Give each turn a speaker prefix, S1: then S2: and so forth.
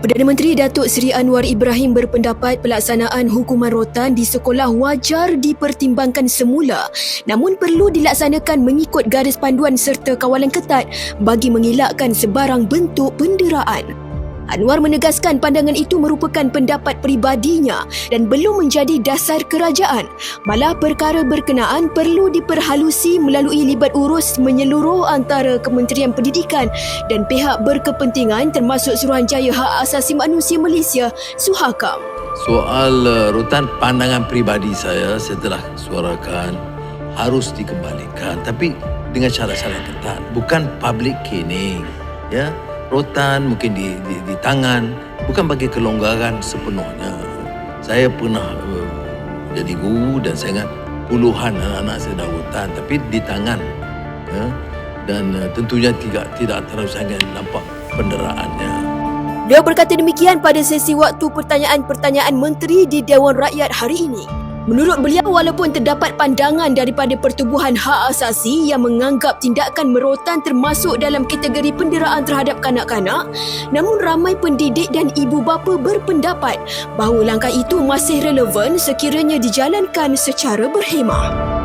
S1: Perdana Menteri Datuk Seri Anwar Ibrahim berpendapat pelaksanaan hukuman rotan di sekolah wajar dipertimbangkan semula namun perlu dilaksanakan mengikut garis panduan serta kawalan ketat bagi mengelakkan sebarang bentuk penderaan. Anwar menegaskan pandangan itu merupakan pendapat peribadinya dan belum menjadi dasar kerajaan. Malah perkara berkenaan perlu diperhalusi melalui libat urus menyeluruh antara Kementerian Pendidikan dan pihak berkepentingan termasuk Suruhanjaya Hak Asasi Manusia Malaysia, Suhakam.
S2: Soal uh, rutan pandangan peribadi saya saya telah suarakan harus dikembalikan tapi dengan syarat-syarat ketat bukan public caning ya rotan mungkin di, di, di tangan. Bukan bagi kelonggaran sepenuhnya. Saya pernah uh, jadi guru dan saya ingat puluhan anak-anak saya dah rotan tapi di tangan ya dan uh, tentunya tidak tidak terlalu sangat nampak penderaannya.
S1: Beliau berkata demikian pada sesi waktu pertanyaan-pertanyaan menteri di Dewan Rakyat hari ini. Menurut beliau, walaupun terdapat pandangan daripada Pertubuhan Hak Asasi yang menganggap tindakan merotan termasuk dalam kategori penderaan terhadap kanak-kanak, namun ramai pendidik dan ibu bapa berpendapat bahawa langkah itu masih relevan sekiranya dijalankan secara berhemah.